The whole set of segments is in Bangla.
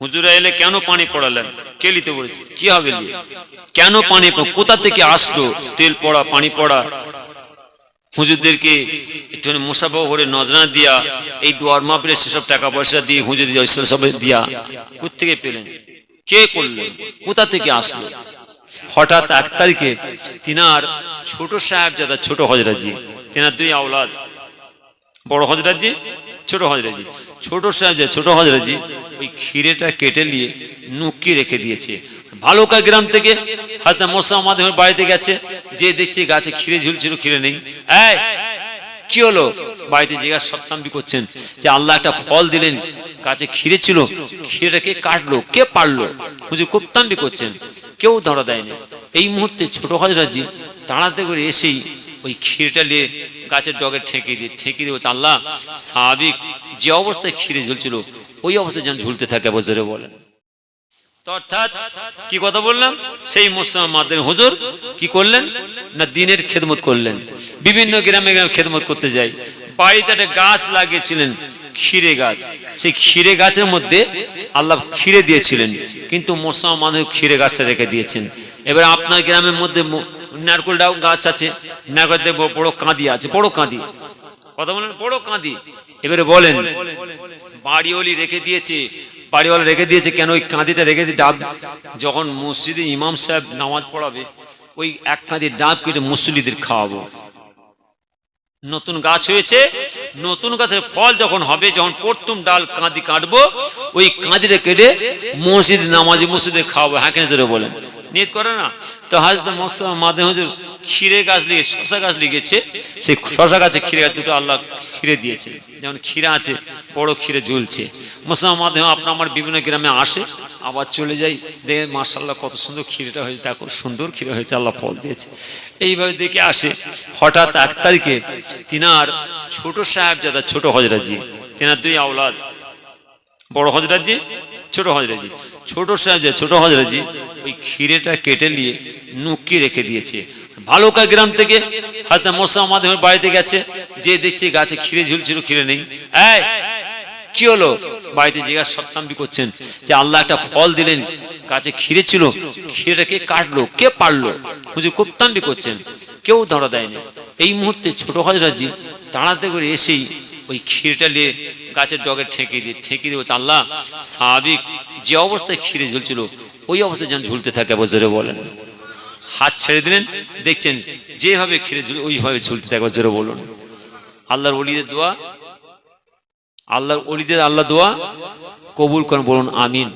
হুজুরা এলে কেন পানি পড়ালেন? কে নিতে বলেছে? কি হবে কেন পানি কোথা থেকে আসলো? তেল পড়া, পানি পড়া? হুজুরদেরকে একটু করে নজরা দিয়া, এই দুয়ার মাপরে সেসব টাকা পয়সা দিয়ে হুজুর সব দিয়া কোথেকে পেলেন? কে করলেন? কোথা থেকে আসলো? হঠাৎ এক তারিখে তিনার ছোট সাহেব যাদা ছোট হজরাজি তিনার দুই আওলাদ, বড় হজরাজি ছোট হজরাজি ছোট সাহেব ছোট হজরাজি ওই ক্ষীরেটা কেটে নিয়ে নুকি রেখে দিয়েছে। ভালুকা গ্রাম থেকে, হয়তো মোসা মাধ্যমে বাড়িতে গেছে যে দেখছে গাছে ক্ষীরে ঝুলছিল, ক্ষীরে নেই। কি হলো? বাড়িতে জিজ্ঞাসা সপ্তাম্বি করছেন যে আল্লাহ একটা ফল দিলেন, গাছে ক্ষীরে ছিল, ক্ষীরেটা কে কাটলো, কে পারল? খুঁজে খুব তাম্বি করছেন, কেউ ধরা দেয়নি। এই মুহূর্তে ছোট হজরাজি তাড়াতে করে এসেই ওই ক্ষীরটা নিয়ে গাছের ডগে ঠেকে দিয়ে ঠেকে দিয়ে আল্লাহ, স্বাভাবিক যে অবস্থায় ক্ষীরে ঝুলছিল, ওই অবস্থায় যেন ঝুলতে থাকে বছরে বলেন। অর্থাৎ কি কথা বললাম? সেই মুসলমান মাদের হুজুর কি করলেন? না দিনের খেদমত করলেন। বিভিন্ন গ্রামে গ্রামে খেদমত করতে যাই বাড়িতে একটা গাছ লাগিয়েছিলেন, ক্ষীরে গাছ। সেই ক্ষীরে গাছের মধ্যে আল্লাহ ক্ষীরে দিয়েছিলেন, কিন্তু মুসলমান মানুষ ক্ষীরে গাছটা রেখে দিয়েছেন। এবার আপনার গ্রামের মধ্যে ম- নারকেল ডাউ গাছ আছে নারকেল দেখব বড় কাঁদি আছে, বড় কাঁদি। কথা বলেন, বড় কাঁদি। এবারে বলেন, বাড়িওয়ালি রেখে দিয়েছে, বাড়িওয়ালা রেখে দিয়েছে, কেন ওই কাঁদিটা রেখে দিয়ে ডাব? যখন মসজিদে ইমাম সাহেব নামাজ পড়াবে, ওই এক কাঁদি ডাব কেটে মুসলিদের খাওয়াবো। নতুন গাছ হয়েছে, নতুন গাছের ফল যখন হবে, যখন প্রথম ডাল কাঁদি কাটবো, ওই কাঁদিটা কেটে মসজিদ নামাজি মসজিদে খাওয়াবো। হ্যাঁ কেন বলেন? নিয়ত করে না? তো হাজরত মোস্তফা মাদে হুজুর ক্ষীরে গাছ লিগে শশা গাছ লিগেছে সেই শশা গাছে ক্ষীরে গাছ দুটো আল্লাহ ক্ষীরে দিয়েছে। যেমন ক্ষীরা আছে, বড় ক্ষীরে ঝুলছে মুসলমান মাধ্যমে আপনার আমার বিভিন্ন গ্রামে আসে, আবার চলে যাই, দেখে মার্শাল্লাহ কত সুন্দর ক্ষীরেটা হয়েছে। দেখো, সুন্দর ক্ষীরে হয়েছে, আল্লাহ ফল দিয়েছে। এইভাবে দেখে আসে, হঠাৎ এক তারিখে তিনার ছোট সাহেব যাদা ছোট হজরাজি তিনার দুই আওলাদ, বড় হজরাজি ছোট হজরাজি ছোট সাহেব ছোট হজরাজি ওই ক্ষীরেটা কেটে নিয়ে নুকি রেখে দিয়েছে। ভালুকা গ্রাম থেকে হয়তো মোসা মাধ্যমে বাড়িতে গেছে যে দেখছে গাছে ক্ষীরে ঝুলছিল, ক্ষীরে নেই। এই কি হলো? বাড়িতে জিজ্ঞাসা সপ্তাম্বি করছেন যে আল্লাহ একটা ফল দিলেন, গাছে ক্ষীরে ছিল, ক্ষীরেটা কে কাটলো, কে পারল? হুজুর তাম্বি করছেন, কেউ ধরা দেয়নি। এই মুহূর্তে ছোট হজরাজি তাড়াতে করে এসেই ওই ক্ষীরটা নিয়ে গাছের ডগে ঠেকিয়ে দিয়ে ঠেকিয়ে দিয়ে বলছে, আল্লাহ, স্বাভাবিক যে অবস্থায় ক্ষীরে ঝুলছিল, ওই অবস্থায় যেন ঝুলতে থাকে বজরে বলেন। হাত ছেড়ে দিলেন, দেখছেন, যেভাবে ক্ষীরে ওইভাবে ঝুলতে থাকে বজরে বলুন। আল্লাহর অলিদের দোয়া আল্লাহর অলিদের আল্লাহ দোয়া কবুল করেন, বলুন আমিন।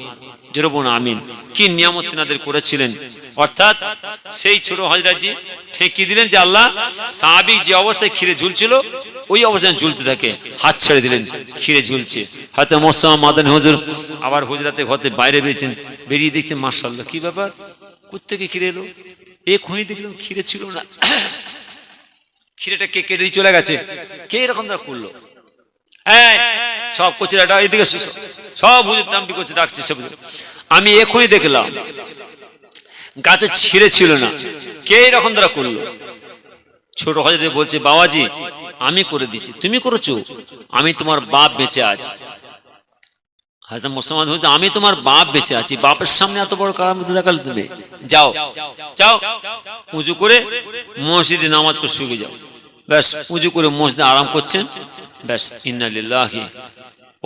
জোরে বলুন আমিন। কি নিয়ামত তিনাদের করেছিলেন। অর্থাৎ সেই ছোট হজরাজি ঠেকিয়ে দিলেন যে আল্লাহ, সাহাবি যে অবস্থায় ক্ষীরে ঝুলছিল, ওই অবস্থায় ঝুলতে থাকে। হাত ছেড়ে দিলেন, ক্ষীরে ঝুলছে। হয়তো মোসাম মাদান হুজুর, আবার হজরাতে ঘরতে বাইরে বেরিয়েছেন। বেরিয়ে দেখছেন মার্শাল্লাহ কি ব্যাপার? কোথেকে ক্ষীরে এলো? এ খুঁজে দেখলাম ক্ষীরে ছিল না। ক্ষীরেটা কে কেটে চলে গেছে? কে এরকম তারা করল? এই, সব কচিরা এদিকে সব হুজুর টাম্পি করছে ডাকছে সব আমি এখনই দেখলাম গাছে ছিঁড়ে ছিল না কে এরকম দ্বারা করল ছোট হজরে বলছে বাবাজি আমি করে দিচ্ছি তুমি করেছ আমি তোমার বাপ বেঁচে আছি হাজরা মুসলমান বলছে আমি তোমার বাপ বেঁচে আছি বাপের সামনে এত বড় কারাম দেখালে তুমি যাও যাও উঁচু করে মসজিদে নামাজ পড়ে শুকে যাও ব্যাস, পুজো করে মসজিদে আরাম করছেন। ব্যাস ইন্নালিল্লাহি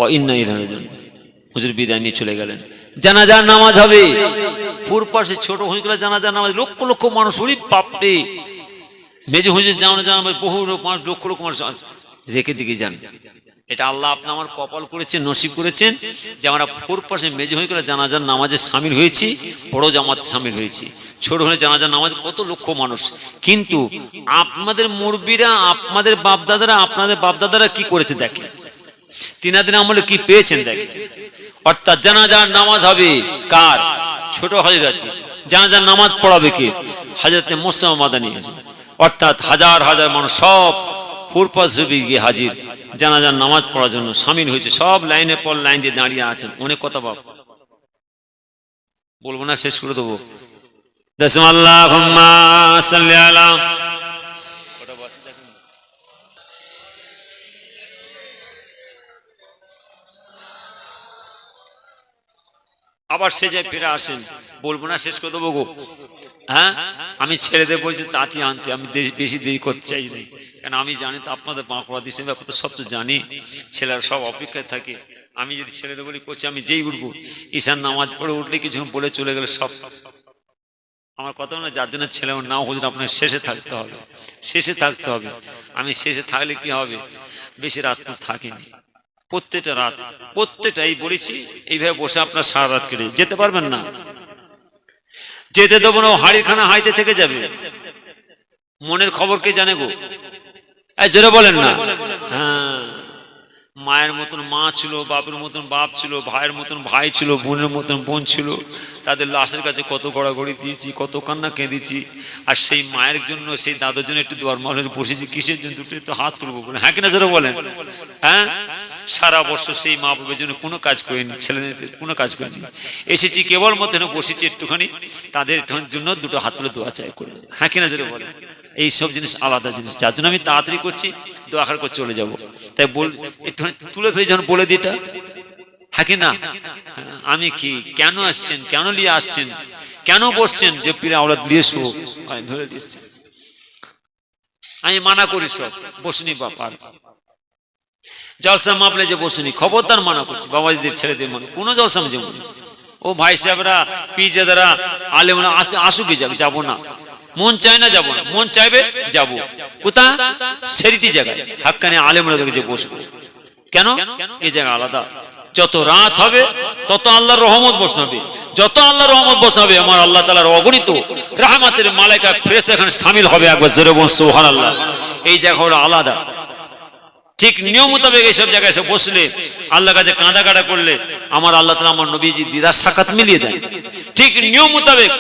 ও ইন্না ইলাইহি হুজুর বিদায় নিয়ে চলে গেলেন। জানাজার নামাজ হবে। পুর পাশে ছোট হুজুর জানাজার নামাজ, লক্ষ লক্ষ মানুষ ওরে পাপে মেজে হুজুর জানা নামাজ, বহু লোক মানুষ, লক্ষ লক্ষ মানুষ রেখে দিকে যান। এটা আল্লাহ আপনি আমার কপাল করেছেন, নসিব করেছেন যে আমরা ফোর পাশে মেজে হয়ে গেলে জানাজার নামাজে সামিল হয়েছি, বড় জামাত সামিল হয়েছি। ছোট হলে জানাজার নামাজ কত লক্ষ মানুষ। কিন্তু আপনাদের মুরব্বীরা, আপনাদের বাপদাদারা আপনাদের বাপদাদারা কি করেছে দেখেন? তিনাদের আমলে কি পেয়েছেন দেখেন? অর্থাৎ জানাজার নামাজ হবে কার? ছোট হজরত জানাজার নামাজ পড়াবে কে? হাজরতে মোস্তফা মাদানী। অর্থাৎ হাজার হাজার মানুষ সব ফুরপাস জবি গিয়ে হাজির। জানাজার নামাজ পড়ার জন্য সামিল হয়েছে, সব লাইনের পর লাইন দিয়ে দাঁড়িয়ে আছেন। অনেক কথা বাপ বলব না, শেষ করে দেবো। আবার সে যায় ফিরে আসেন, বলব না, শেষ করে দেবো গো। হ্যাঁ? আমি ছেড়ে দেবো যে তাঁতি আনতে, আমি বেশি দেরি করতে চাই কেন আমি জানি তো আপনাদের বাঁকুড়া দেশের ব্যাপার তো সব তো জানি, ছেলেরা সব অপেক্ষায় থাকে। আমি যদি ছেড়ে দেবো বলে করছি, আমি যেই উঠবো। ঈশান নামাজ পড়ে উঠলে কিছু বলে চলে গেলে সব। আমার কথা না যার জন্য ছেলে আমার নাও হুজুর আপনার শেষে থাকতে হবে। শেষে থাকতে হবে। আমি শেষে থাকলে কি হবে? বেশি রাত তো থাকিনি। প্রত্যেকটা রাত প্রত্যেকটা এই বলেছি, এইভাবে বসে আপনার সারা রাত কেটে যেতে পারবেন না। যেতে দেবো না, ও হাড়িখানা হাইতে থেকে যাবে। মনের খবর কে জানে গো? জোরে বলেন না। হ্যাঁ। মায়ের মতন মা ছিল বাপের মতন বাপ ছিল ভাইয়ের মতন ভাই ছিল বোনের মতন বোন ছিল তাদের লাশের কাছে কত গড়াগড়ি দিয়েছি কত কান্না কেঁদেছি আর সেই মায়ের জন্য সেই দাদার জন্য একটু দোয়ার মহলের বসেছি কিসের জন্য? দুটো তো হাত তুলবো বলে। হ্যাঁ কিনা যারা বলেন? হ্যাঁ? সারা বছর সেই মা বাবার জন্য কোনো কাজ করিনি ছেলেদের কোনো কাজ করিনি। এসেছি কেবল মধ্যে বসেছি একটুখানি তাদের জন্য দুটো হাত তুলে দোয়া চাই করে হ্যাঁ কিনা যারা বলেন? এই সব জিনিস আলাদা জিনিস। যার জন্য আমি তাড়াতাড়ি করছি, দোয়া খার করে চলে যাব। তাই বল, একটু তুলে ফেলে যখন বলে দিটা হ্যাঁ কি না? আমি কি, কেন আসছেন, কেন নিয়ে আসছেন, কেন বসছেন? যে পীরে আওলাদ নিয়ে শো আমি ধরে দিয়েছেন আমি মানা করি সব, বসুনি বাপার জলসা মাপলে যে বসুনি, খবরদার মানা করছি, বাবাজিদের, ছেলেদের মনে। কোনো জলসা আমি ও ভাই সাহেবরা পিজাদারা আলেমরা আসতে আসুক যাবে যাব না। মন চায় না যাব না। মন চাইবে যাব। কোথা? সেরিটি জায়গায়। হাক্কানি আলেমরা দেখে যে বসবো। কেন? এই জায়গা আলাদা। যত রাত হবে, তত আল্লাহর রহমত বসাবে। যত আল্লাহর রহমত বসাবে, আমার আল্লাহ তালার অগণিত রাহমাতের মালাইকা ফ্রেশ এখানে সামিল হবে একবার। জোরে সোহান আল্লাহ এই জায়গা হলো আলাদা। ঠিক নিয়ম মোতাবেক এইসব জায়গায় এসে বসলে আল্লাহ কাছে কাঁদা কাটা করলে, আমার আল্লাহ তালা আমার নবীজি দিদার সাক্ষাৎ মিলিয়ে দেন। ঠিক নিয়ম মোতাবেক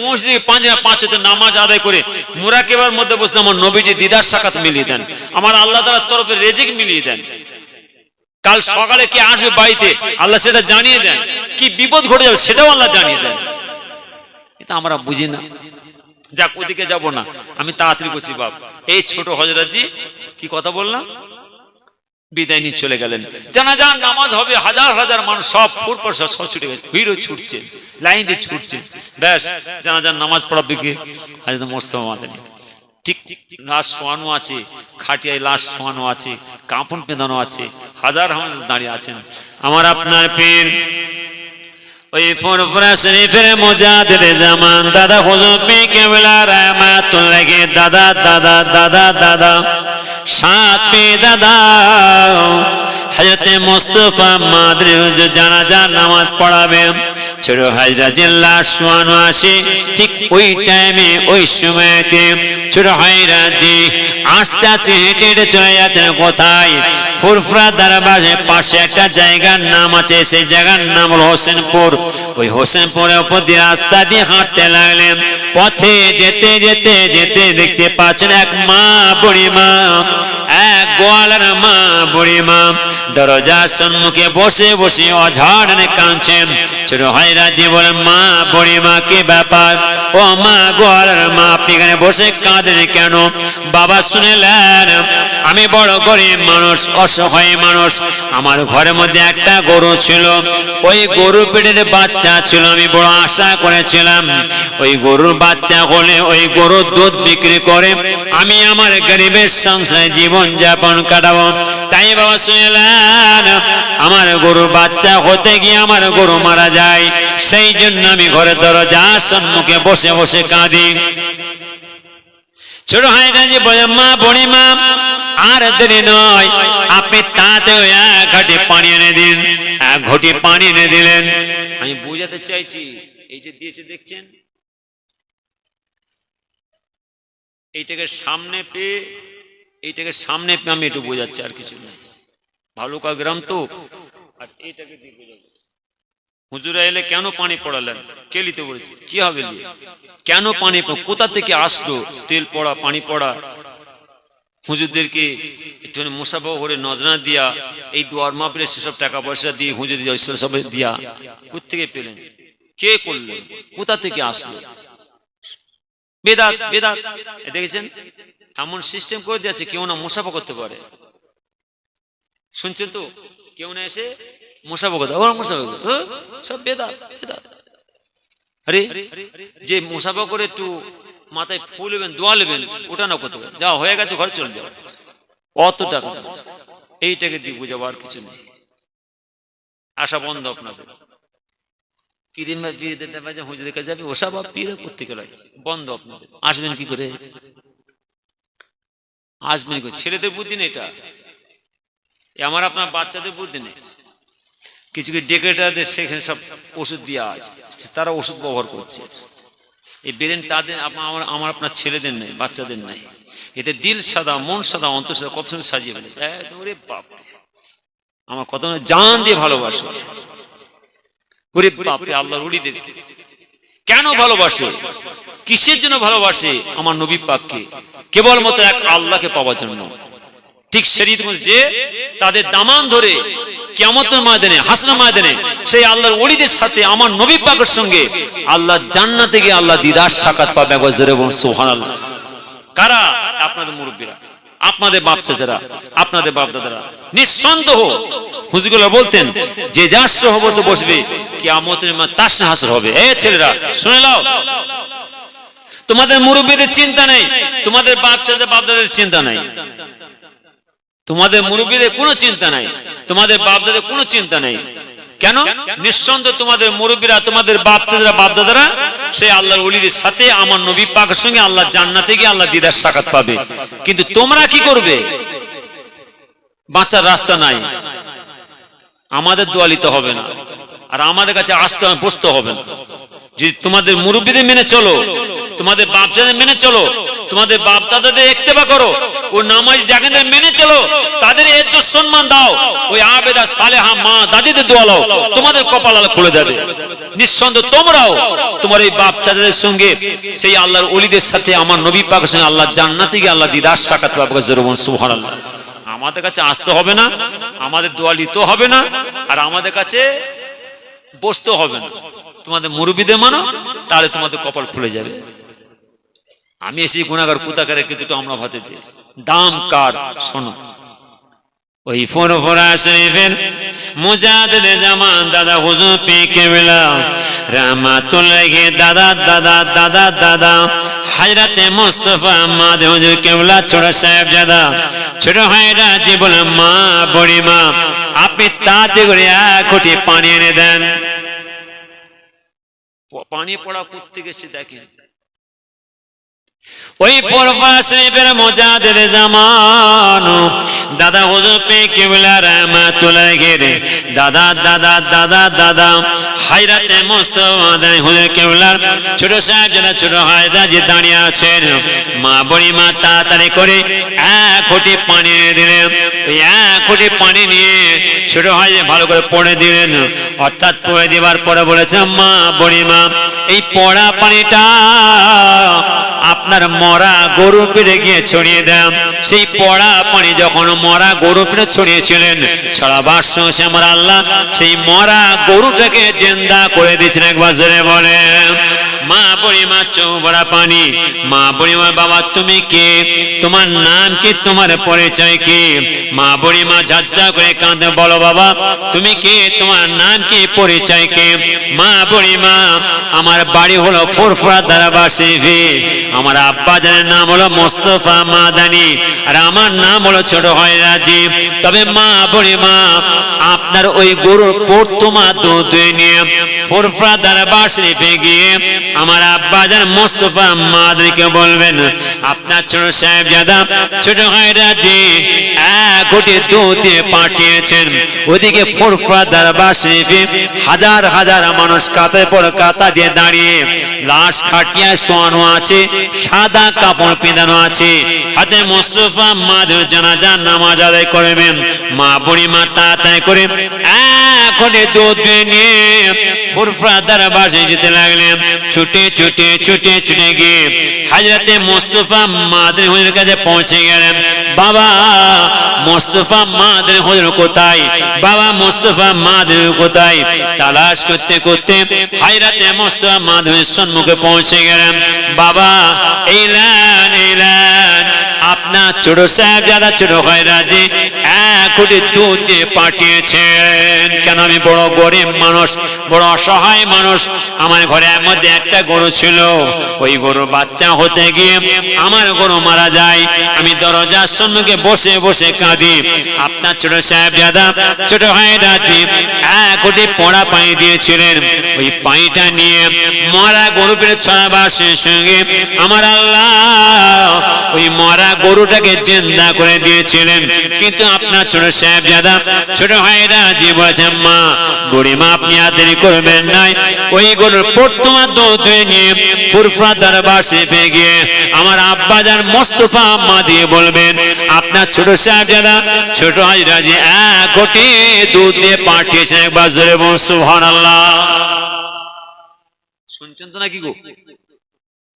মসজিদে পাঁচ পাঁচ হতে নামাজ আদায় করে মুরাকেবার মধ্যে বসলে আমার নবীজি দিদার সাক্ষাৎ মিলিয়ে দেন। আমার আল্লাহ তালার তরফে রেজিক মিলিয়ে দেন। কাল সকালে কে আসবে বাড়িতে, আল্লাহ সেটা জানিয়ে দেন। কি বিপদ ঘটে যাবে সেটাও আল্লাহ জানিয়ে দেন। এটা আমরা বুঝি না। যাক, ওদিকে যাব না। আমি তাড়াতাড়ি করছি, বাপ। এই ছোট হজরতজি, কি কথা বললাম? বিদায় নিয়ে চলে গেলেন। জানাজান নামাজ হবে, হাজার হাজার মানুষ সব ফুরপর সব ছুটে গেছে। ভিড়ও ছুটছে, লাইন দিয়ে ছুটছে। ব্যাস জানাজান নামাজ পড়াবে কি তো মোস্তফা মাদানি। ঠিক ঠিক লাশ শোয়ানো আছে, খাটিয়ায় লাশ শোয়ানো আছে, কাঁপন পেঁদানো আছে, হাজার হাজার দাঁড়িয়ে আছেন। আমার আপনার পীর ওই ফুরফুরা শরীফের মোজাদের জামান। দাদা হুজুর পি কেবলা রহমাতুল্লাহি। দাদা দাদা দাদা দাদা। সাত পে দাদা। হযরতে মুস্তাফা মাদরি হুজুর জানাজা নামাজ পড়াবে। ছোট আসে, ঠিক ওই টাইমে ওই সময়তে ছোট হেঁটে হেঁটে চলে যাচ্ছেন কোথায়? ফুরফুরা পাশে একটা জায়গার নাম আছে, সেই জায়গার নাম হলো হোসেনপুর। ওই হোসেনপুরের উপর দিয়ে রাস্তা দিয়ে হাঁটতে লাগলেন। পথে যেতে যেতে যেতে দেখতে পাচ্ছেন এক মা বুড়ি মা এক গোয়ালার মা বুড়ি মা দরজার সম্মুখে বসে বসে অঝাড়নে কাঁদছেন। ছোট ভাইরা যে বলেন মা বুড়ি মা কি ব্যাপার? ও মা গোয়ালার মা, আপনি এখানে বসে কাঁদেন কেন? বাবা শুনেলেন, আমি বড় গরিব মানুষ, অসহায় মানুষ। আমার ঘরের মধ্যে একটা গরু ছিল। ওই গরু পেটের বাচ্চা ছিল, আমি বড় আশা করেছিলাম। ওই গরুর বাচ্চা হলে ওই গরুর দুধ বিক্রি করে আমি আমার গরিবের সংসারে জীবন যাপন কাটাবো। তাই বাবা শুনলেন, আমার গরুর বাচ্চা হতে গিয়ে আমার গরু মারা যায়। সেই জন্য আমি ঘরের দরজা সম্মুখে বসে বসে কাঁদি। ছোট হাইটা যে বলে, মা বড়ি মা আর দেরি নয়। আপনি তাতে ঘাটে পানি এনে দিন। এক ঘটি পানি এনে দিলেন। আমি বুঝাতে চাইছি, এই যে দিয়েছে দেখছেন? এইটাকে সামনে পেয়ে, এইটাকে সামনে পেয়ে আমি একটু বোঝাচ্ছি, আর কিছু না ভালুকা গ্রাম তো, আর এইটাকে দিয়ে বোঝাবো। হুজুরা এলে কেন পানি পড়ালেন? কে লিতে বলেছে? কি হবে কেন পানি কোথা থেকে আসলো? তেল পড়া, পানি পড়া? হুজুরদেরকে একটুখানি মুসাফা করে নজরা দিয়া, এই দুয়ার মাপলে সেসব টাকা পয়সা দিয়ে হুজুর সব দিয়া কোথেকে পেলেন? কে করলেন? কোথা থেকে আসলো? বেদাত বেদাত। দেখেছেন? এমন সিস্টেম করে দিয়েছে, কেউ না মুসাফা করতে পারে। শুনছেন তো? কেউ না এসে মুসাফা হ্যাঁ? যে মুসাফা করে একটু মাথায় ফুল নেবেন, দোয়া নেবেন, ওটা না করতে যা হয়ে গেছে, ঘরে চলে যাও। অত টাকা এইটাকে দিয়ে বুঝাবো আর কিছু নেই। আশা বন্ধ কাছে যাবে বন্ধ আসবেন কি করে? আসবেন ছেলেদের বুদ্ধি নেই এটা। আমার আপনার বাচ্চাদের বুদ্ধি নেই। কিছু কিছু ডেকেটারদের সেখানে সব ওষুধ দেওয়া আছে। তারা ওষুধ ব্যবহার করছে। এই ব্রেন তাদের আমার আমার আপনার ছেলেদের নেই, বাচ্চাদের নাই। এতে দিল সাদা, মন সাদা, অন্তর সাদা, কত সুন্দর সাজিয়ে ফেলেছে আমার কত জান দিয়ে ভালোবাসে। ওরে বাপরে কেন ভালোবাসে? কিসের জন্য ভালোবাসে? আমার নবী পাককে। কেবলমাত্র এক আল্লাহকে পাওয়ার জন্য। ঠিক শরীর যে তাদের দামান ধরে কিয়ামতের ময়দানে হাসনা ময়দানে সেই আল্লাহর ওলিদের সাথে আমার নবী পাকের সঙ্গে আল্লাহ জান্নাতে গিয়ে আল্লাহ দিদার সাক্ষাৎ পাবে জোরে বলুন কারা? আপনাদের মুরব্বীরা, আপনাদের বাপ চাচারা, আপনাদের বাপ দাদারা। নিঃসন্দেহ হুজুগুলো বলতেন, যে যার সহবত বসবে, কিয়ামতের মা তার হাসর হবে। এ ছেলেরা, শুনে নাও। তোমাদের মুরব্বীদের চিন্তা নেই, তোমাদের বাপ চাচাদের বাপ দাদাদের চিন্তা নাই। তোমাদের মুরব্বীদের কোনো চিন্তা নাই। তোমাদের বাপ দাদের কোনো চিন্তা নাই। কেন? নিঃসন্দেহ তোমাদের মুরব্বীরা, তোমাদের বাপ চাচারা বাপ দাদারা সেই আল্লাহর ওলিদের সাথে আমার নবী পাকের সঙ্গে আল্লাহ জান্নাতে গিয়ে আল্লাহ দিদার সাক্ষাৎ পাবে। কিন্তু তোমরা কি করবে? বাঁচার রাস্তা নাই। আমাদের দোয়ালিতে হবে না। আর আমাদের কাছে আসতে বসতে হবে। যদি তোমাদের মুরব্বীদের মেনে চলো, তোমাদের বাপজাদের মেনে চলো, তোমাদের বাপ দাদাদের একতেবা করো, ও নামাজ জাগেদের মেনে চলো, তাদের এজ্জত সম্মান দাও, ওই আবেদা সালেহা মা দাদিদের দোয়া লাও তোমাদের কপাল আলো খুলে দেবে নিঃসন্দেহ তোমরাও তোমার এই বাপ চাচাদের সঙ্গে সেই আল্লাহর অলিদের সাথে, আমার নবী পাকের সঙ্গে আল্লাহ জান্নাতে গিয়ে আল্লাহ দিদার সাক্ষাৎ পাবে জরুন সুবহানাল্লাহ। আমাদের কাছে আসতে হবে না, আমাদের দোয়া নিতে হবে না, আর আমাদের কাছে বসতে হবে না। তোমাদের মুরব্বীদের মানো, তাহলে তোমাদের কপাল খুলে যাবে। আমি এসে গুণাগার কুতাকারে কিন্তু আমরা ভাতে দিই। দাম কার, শোনো। ওই ফোরফোরা শরীফের মুজাদে জামান দাদা হুজুর পে কেবলা দাদা দাদা দাদা দাদা। হাজরাতে মুস্তফা মাদে হুজুর কেবলা, ছোট সাহেব দাদা ছোট ভাইরা বলে মা, বড়ি মা। আপনি তাতে করে এক কোটি পানি এনে দেন। পানি পড়া করতে গেছে দেখেন। ওই ফরফা শরীফের মোজাদের জামান। দাদা হুজুর পে কেবলা রাহমাতুল্লাহ গেরে দাদা দাদা দাদা দাদা। হায়রাতে মুস্তফা দাই হুজুর কেবলার ছোট সাহেব ছোট যে দাঁড়িয়ে আছেন। মা বড়ি মা তাড়াতাড়ি করে এক কোটি পানি দিলেন। ওই এক কোটি পানি নিয়ে ছোট হয় ভালো করে পড়ে দিলেন। অর্থাৎ পড়ে দেওয়ার পরে বলেছে, মা বড়ি মা, এই পড়া পানিটা আপনার মরা গরু পেরে গিয়ে ছড়িয়ে দেন। সেই পড়া পানি যখন মরা গরু পেরে ছড়িয়েছিলেন ছড়াবার সে আমার আল্লাহ। সেই মরা গরুটাকে জেন্দা করে দিয়েছেন একবার জোরে বলে মা বুড়িমা চৌবড়া পানি। মা বুড়িমা বাবা, তুমি কে? তোমার নাম কি? তোমার পরিচয় কি? মা বুড়িমা ঝাজ্জা করে কাঁদে। বলো বাবা, তুমি কে? তোমার নাম কি? পরিচয় কে? মা বুড়িমা আমার বাড়ি হলো ফুরফুরা দ্বারাবাসী আমার আব্বা জানের নাম হলো মোস্তফা মাদানি, আর আমার নাম হলো ছোট হয় রাজি। তবে মা বুড়িমা আপনার ওই গরুর পর্তুমা দুধ নিয়ে ফুরফুরা দ্বারাবাসী গিয়ে আমার আব্বা জান মোস্তফা মাদানিকে বলবেন, আপনার ছোট সাহেব জাদা ছোট হয় রাজি এক কোটি দুধ পাঠিয়েছেন, ওদিকে ফুরফুরা দরবার শরীফে হাজার হাজার মানুষ কাতার পর কাতা দিয়ে দাঁড়িয়ে লাশ খাটিয়া শোয়ানো আছে, সাদা কাপড় পেঁধানো আছে। হাতে মোস্তফা মাদের জানাজা নামাজ আদায় করবেন, মা বুড়ি মা তাড়াতাড়ি করে এক কোটি দুধ নিয়ে ফুরফুরা দরবার যেতে লাগলেন। ছুটে ছুটে ছুটে ছুটে গিয়ে হাজরাতে মোস্তফা মাদের হুজুরের কাছে পৌঁছে গেলেন। বাবা, মোস্তফা মাদের হুজুর কোথায়? বাবা, মোস্তফা মাদের কোথায়? তালাশ করতে করতে হাজরাতে মোস্তফা মাদের সম্মুখে পৌঁছে গেলেন। বাবা এলান এলেন আপনার ছোট সাহেব যারা ছোট হয় রাজি কোটি দুধ দিয়ে পাঠিয়েছেন। কেন আমি বড় গরিব মানুষ, বড় অসহায় মানুষ? আমার মধ্যে একটা গরু ছিল। ওই গরুর বাচ্চা হতে গিয়ে আমার গরু মারা যায়। আমি দরজার সম্মুখে বসে বসে কাঁদি। আপনার ছোট সাহেব দাদা ছোট হয় রাজি এক কোটি পোড়া পানি দিয়েছিলেন। ওই পানিটা নিয়ে মরা গরু পেরে ছড়াবার সঙ্গে আমার আল্লাহ, ওই মরা গরুটাকে জেন্দা করে দিয়েছিলেন। কিন্তু আপনার ছোট সাহেব দাদা ছোট রাজি বলেছেন মা, বুড়িমা, আপনি আর দেরি করবেন নাই ওই গরুর প্রথমা দুধ নিয়ে ফুরফুরা দরবার শেফে গিয়ে আমার আব্বা যার মোস্তফা আম্মা দিয়ে বলবেন, আপনার ছোট সাহেব দাদা ছোট হাজরাজি এক কোটি দুধ দিয়ে পাঠিয়েছেন একবার, জোরে বলুন, সুবহানাল্লাহ। শুনছেন তো নাকি গো?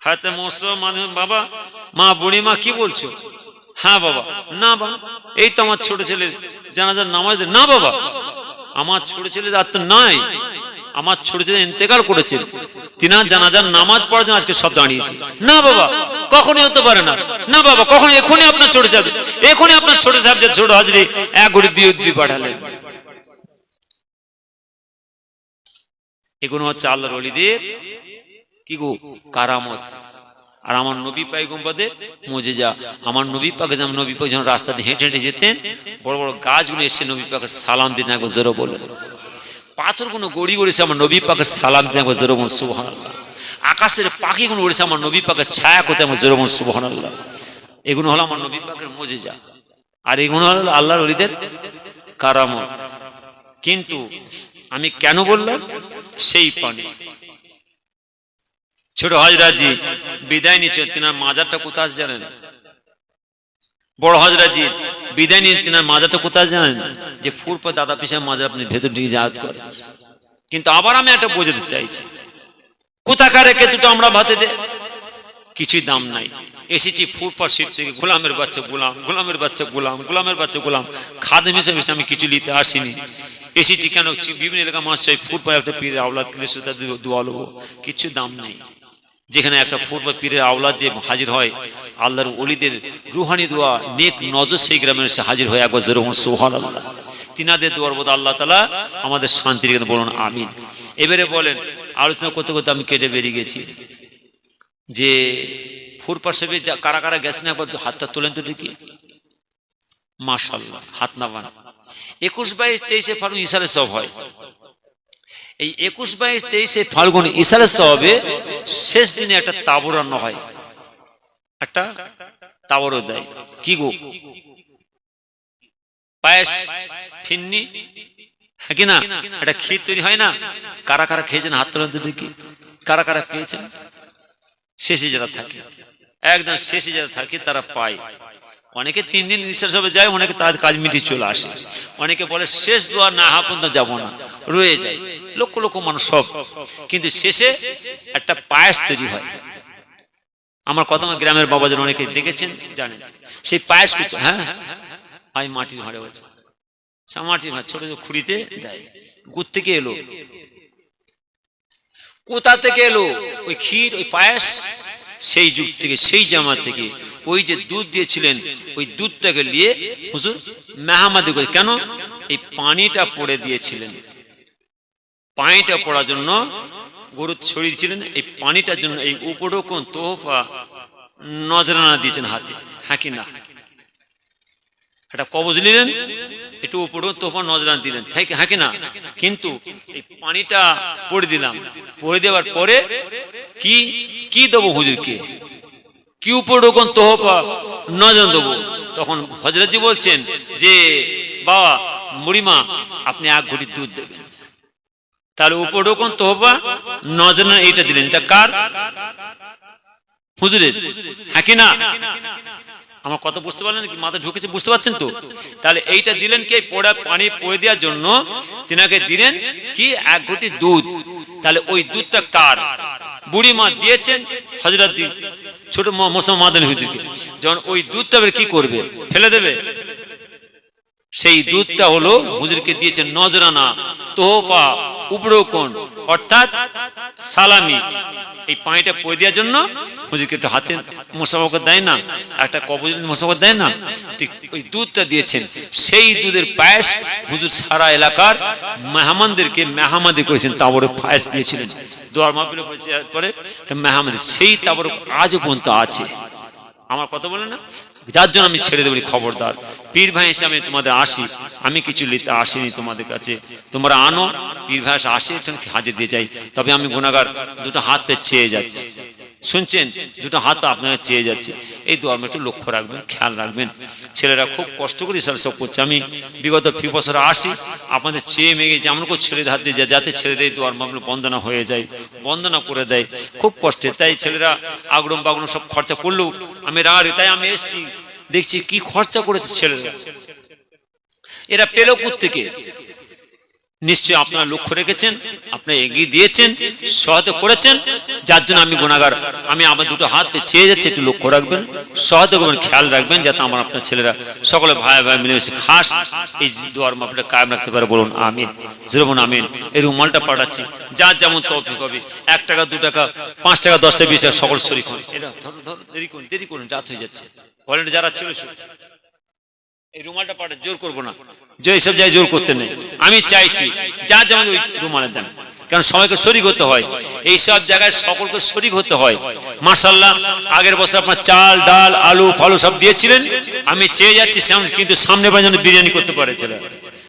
হাতে মোস্তফা মানে বাবা, মা বুড়ি মা কি বলছো? হ্যাঁ বাবা, না বাবা, এই তো আমার ছোট ছেলে, জানাজার নামাজ না বাবা, আমার ছোট ছেলে আর তো নাই, আমার ছোট ছেলে ইন্তেকাল করেছে তিনার জানাজার নামাজ পড়ার জন্য আজকে সব দাঁড়িয়েছে না বাবা, কখনই হতে পারে না। না বাবা কখন এখনই আপনার ছোট সাহেব, এখনই আপনার ছোট সাহেব যে ছোট হাজরি, এক গুড়ি দুই দিয়ে পাঠালেন। এগুলো হচ্ছে আল্লাহর অলিদের কি গো? কারামত। আর আমার নবী পাইগম্বাদের মজে যা আমার নবী পাকে যেমন নবী পাক যখন রাস্তা দিয়ে হেঁটে হেঁটে যেতেন, বড় বড় গাছগুলো এসে নবী পাকে সালাম দিতেন একবার জোরে বললেন পাথরগুলো গড়ি গড়েছে আমার নবী পাকে সালাম দিতেন একবার জোরে বলুন সুবহান আকাশের পাখিগুলো উড়েছে আমার নবী পাকে ছায়া করতে আমার জোরে বলুন সুবহান আল্লাহ এগুলো হলো আমার নবী পাকের মজে যা আর এগুলো হলো আল্লাহর অলিদের কারামত। কিন্তু আমি কেন বললাম? সেই পানি। ছোট হজরাজি বিদায় নিচ্ছে তিনার মাজারটা কোথায় জানেন? বড় হজরাজি বিদায় নিয়ে তিনার মাজারটা কোথায় জানেন? যে ফুরপা দাদা পিসার মাজার আপনি ভেতর দিকে জাহাজ করেন। কিন্তু আবার আমি একটা বোঝাতে চাইছি। কোথাকার রেখে দুটো আমরা ভাতে দে? কিছুই দাম নাই। এসেছি ফুরপা সিট থেকে, গোলামের বাচ্চা গোলাম, গোলামের বাচ্চা গোলাম, গোলামের বাচ্চা গোলাম। খাদে মিশে মিশে আমি কিছু নিতে আসিনি। এসেছি কেন? বিভিন্ন এলাকা মাস চাই ফুরপা একটা পীরের আওলাদ কিনে সুতা দোয়া লোবো। কিছু দাম নেই। যেখানে একটা ফুট বা পীরের আওলাদ যে হাজির হয়, আল্লাহর অলিদের রুহানি দোয়া, নেক নজর সেই গ্রামে এসে হাজির হয় একবার যেরকম সোহান আল্লাহ তিনাদের দোয়ার বোধ আল্লাহ তালা আমাদের শান্তির এখানে বলুন, আমিন। এবারে বলেন, আলোচনা করতে করতে আমি কেটে বেরিয়ে গেছি। যে ফুরপা সেবে যা কারা কারা গেছেন একবার হাতটা তোলেন তো দেখি। মাশাল্লাহ হাত না বান একুশ বাইশ তেইশে ফাল্গুন ইসারে সব হয়। এই একুশ বাইশ তেইশে ফাল্গুন ইসারে সবে শেষ দিনে একটা তাবর রান্না হয়। একটা তাবরও দেয়। কি গো? পায়েস, ফিন্নি হ্যাঁ কি না? একটা ক্ষীর তৈরি হয় না? কারা কারা খেয়েছেন হাত তোলাতে দেখি কারা কারা পেয়েছেন? শেষে যারা থাকে। একদম শেষে যারা থাকে, তারা পায়। অনেকে তিন দিন নিঃশ্বাস হবে যায় অনেকে তার কাজ মিটিয়ে চলে আসে। অনেকে বলে, শেষ দোয়া না হা পর্যন্ত যাব না, রয়ে যায়। লক্ষ লক্ষ মানুষ সব। কিন্তু শেষে একটা পায়েস তৈরি হয়। আমার কত গ্রামের বাবাজন অনেকে দেখেছেন, জানেন। সেই পায়েস কুচ- হ্যাঁ আমি মাটির ঘরে হচ্ছে মাটির ঘর ছোট খুঁড়িতে দেয়। কুত থেকে এলো। কোথা থেকে এলো? ওই ক্ষীর, ওই পায়েস? সেই যুগ থেকে, সেই জামা থেকে। ওই যে দুধ দিয়েছিলেন, ওই দুধটাকে নিয়ে হুজুর মেহামাদি করে কেন? এই পানিটা পড়ে দিয়েছিলেন। পানিটা পড়ার জন্য গরু দিয়েছিলেন। এই পানিটার জন্য এই উপরকম তোহফা নজরানা দিয়েছেন হাতে। হ্যাঁ কি না? একটা কবজ নিলেন, একটু উপরে তোফা নজরান দিলেন। হ্যাঁ কি না? কিন্তু এই পানিটা পড়ে দিলাম। পড়ে দেওয়ার পরে কি কি দেবো হুজুরকে? কি উপর রকম তোহফা নজর দেবো? তখন হজরতজি বলছেন যে, বাবা, মুড়িমা, আপনি এক ঘটি দুধ দেবেন। তাহলে উপর রকম তোহফা নজরানা এইটা দিলেন। এটা কার? হুজুরের। হ্যাঁ কি না? আমার কথা বুঝতে পারলেন কি? মাথা ঢুকেছে, বুঝতে পারছেন তো? তাহলে এইটা দিলেন কি? পোড়া পানি পড়ে দেওয়ার জন্য তিনাকে দিলেন কি? এক ঘটি দুধ। তাহলে ওই দুধটা কার? বুড়ি মা দিয়েছেন হজরত ছোট মোসাম্মদ মাদানী হুজুরকে। যখন ওই দুধটা কি করবে? ফেলে দেবে? সেই দুধটা হলো হুজুরকে দিয়েছেন নজরানা তোহফা। উপরোকন অর্থাৎ সালামি। এই পানিটা পয়ে দেওয়ার জন্য হুজুরকে একটু হাতে মশাবাকে দেয় না, একটা কবজ মশাবাক দেয় না ওই দুধটা দিয়েছেন। সেই দুধের পায়েস হুজুর সারা এলাকার মেহমানদেরকে মেহমাদি করেছেন, তাবরে পায়েস দিয়েছিলেন। দোয়ার মাহফিলে পরে মেহমাদি সেই তাবরক আজও পর্যন্ত আছে। আমার কথা বলে না? যার জন্য আমি ছেড়ে দেবো খবরদার। পীর ভাই এসে আমি তোমাদের আসি। আমি কিছু লিতে আসিনি তোমাদের কাছে। তোমরা আনো, পীর ভাই আসে হাজির দিয়ে যাই। তবে আমি গুণাগার দুটো হাত পে চেয়ে যাচ্ছি। শুনছেন? দুটো হাত আপনাকে চেয়ে যাচ্ছে। এই দোয়ার একটু লক্ষ্য রাখবেন, খেয়াল রাখবেন। ছেলেরা খুব কষ্ট করে সব করছে। আমি বিগত ফি বছর আসি, আপনাদের চেয়ে মেগে যেমন করে ছেলে হাত দিয়ে যাতে ছেলেদের এই দোয়ার মামলা বন্দনা হয়ে যায়, বন্দনা করে দেয়। খুব কষ্টে। তাই ছেলেরা আগরম বাগরম সব খরচা করলেও আমি রাগারি তাই আমি এসছি, দেখছি কি খরচা করেছে ছেলেরা। এরা পেল থেকে নিশ্চয় আপনার লক্ষ্য রেখেছেন আপনি এগিয়ে দিয়েছেন, সহায়তা করেছেন, যার জন্য আমি গুণাগার। আমি আমার দুটো হাত চেয়ে যাচ্ছি, একটু লক্ষ্য রাখবেন, সহায়তা করবেন, খেয়াল রাখবেন, যাতে আমার আপনার ছেলেরা সকলে ভাই ভাই মিলেমিশে খাস। এই দোয়ার মাপটা কায়েম রাখতে পারে বলুন, আমিন। যেরকম আমিন। এই রুমালটা পাঠাচ্ছি, যার যেমন তৌফিক হবে, এক টাকা, দু টাকা, পাঁচ টাকা, দশ টাকা, বিশ টাকা, সকল শরীর ধরুন দেরি করুন দেরি করুন, রাত হয়ে যাচ্ছে। অলরেডি যারা চলে এই রুমালটা পাঠা জোর করব না। যে এইসব জায়গায় জোর করতে নেই। আমি চাইছি, যা যেমন ওই রুমালের দেন। কারণ সবাইকে শরিক হতে হয়। এইসব জায়গায় সকলকে শরিক হতে হয়। মার্শাল্লাহ আগের বছর আপনার চাল, ডাল, আলু ফালু সব দিয়েছিলেন। আমি চেয়ে যাচ্ছি কিন্তু সামনে পর্যন্ত বিরিয়ানি করতে পারে ছেলে